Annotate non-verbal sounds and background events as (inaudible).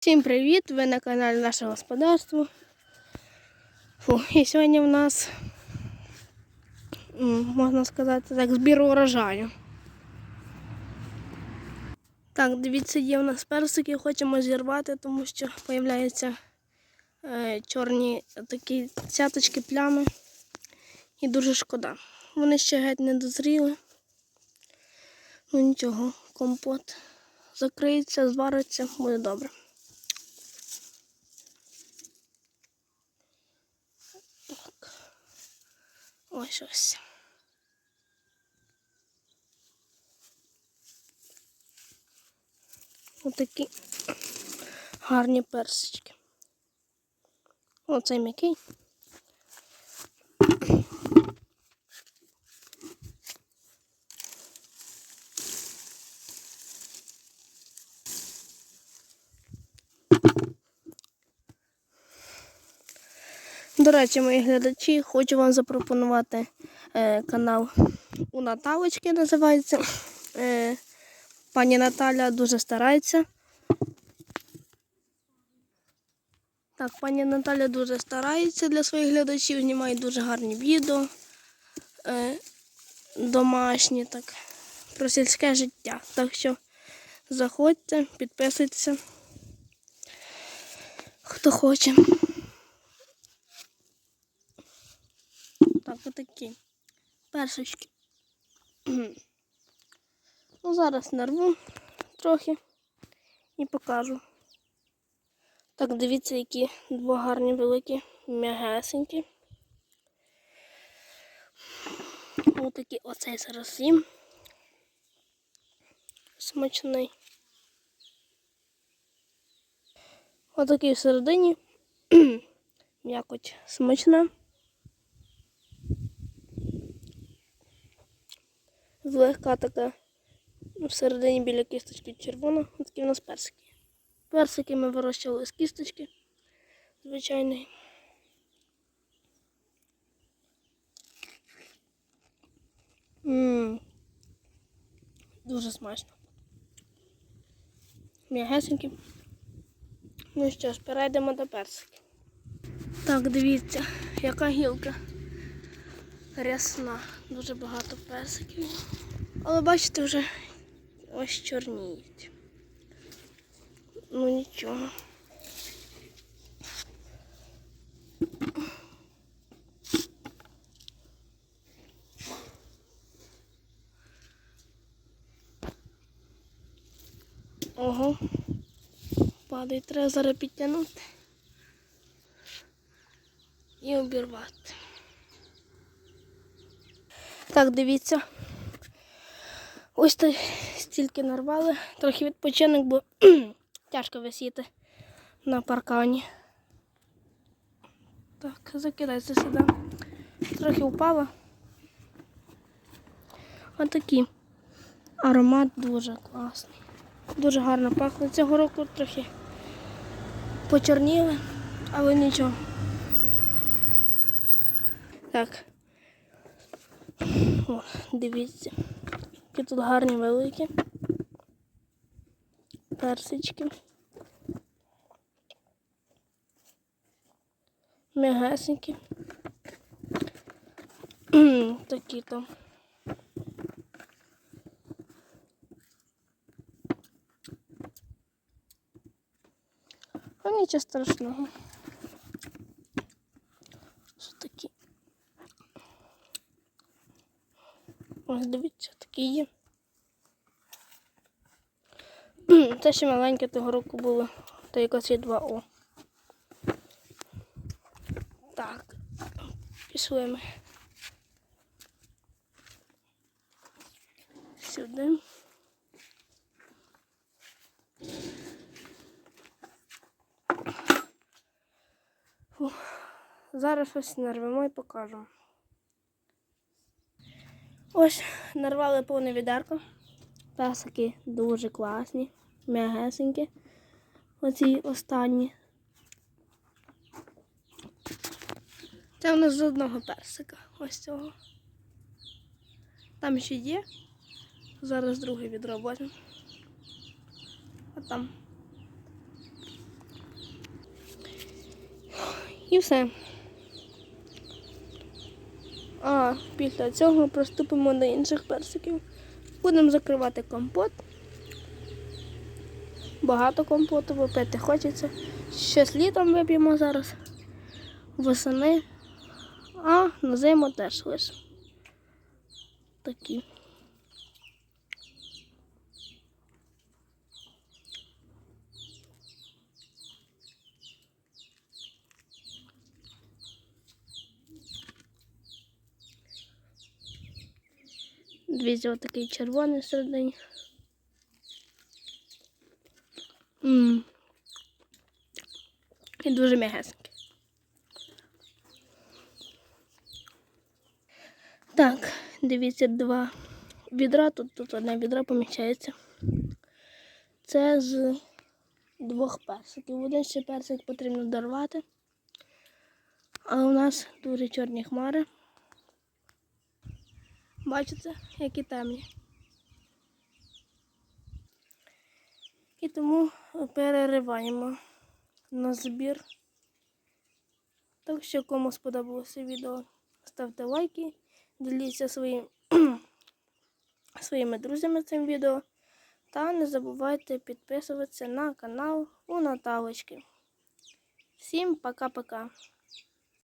Всім привіт! Ви на каналі Наше Господарство. Фу, і сьогодні в нас, можна сказати, так, збір урожаю. Так, дивіться, є в нас персики, хочемо зірвати, тому що з'являються е, чорні такі цяточки, плями. І дуже шкода. Вони ще геть не дозріли. Ну нічого, компот закриється, звариться, буде добре. Ось ось. Отакі гарні персички. Оцей м'який. До речі, мої глядачі, хочу вам запропонувати е, канал у Наталочки називається. Е, пані Наталя дуже старається. Так, пані Наталя дуже старається для своїх глядачів, знімає дуже гарні відео е, домашні, так, про сільське життя. Так що заходьте, підписуйтеся, хто хоче. Так, отакі персички. (clears throat) Ну, зараз нарву трохи і покажу. Так, дивіться, які два гарні великі м'ягесенькі. Отакі оцей зараз їм. Смачний. Отакий всередині. (clears throat) М'якоть смачна. Злегка така всередині біля кісточки червона. Такі у нас персики. Персики ми вирощували з кісточки. Звичайний. Ммм. Дуже смачно. М'ягесенькі. Ну що ж, перейдемо до персиків. Так, дивіться, яка гілка рясна. Дуже багато персиків. Але бачите, вже ось чорніють. Ну нічого. Ого. Падає, треба зараз підтягнути і обірвати. Так, дивіться. Ось то стільки нарвали. Трохи відпочинок, бо (clears throat) тяжко висіти на паркані. Так, закидайся сюди. Трохи впала. Отакі. Аромат дуже класний. Дуже гарно пахне. Цього року трохи почорніли, але нічого. Так. О, дивіться, які тут гарні великі персички. М'ягесенькі. (clears throat) Такі там. А нічого страшного. Що такі? Ось дивіться, такі є. Це ще маленьке того року було. Та якось є 2О. Так, пішли ми. Сюди. Фу. Зараз ось нарвемо і покажемо. Ось нарвали повне відерко. Песики дуже класні, м'ягесенькі. Оці останні. Це в нас з одного персика. Ось цього. Там ще є. Зараз другий відро. А там. І все. А після цього приступимо до інших персиків. Будемо закривати компот. Багато компоту випити хочеться. Щось літом вип'ємо зараз. Восени. А на зиму теж лише. Такі. Дивіться, отакий червоний всередині. Мм. І дуже м'ягесенький. Так, дивіться, два відра. Тут, тут одне відро поміщається. Це з двох персиків. Один ще персик потрібно дорвати. Але у нас дуже чорні хмари. Бачите, які темні. І тому перериваємо на збір. Так що кому сподобалося відео, ставте лайки, діліться своїм, (clears throat) своїми друзями цим відео. Та не забувайте підписуватися на канал у Наталочки. Всім пока-пока.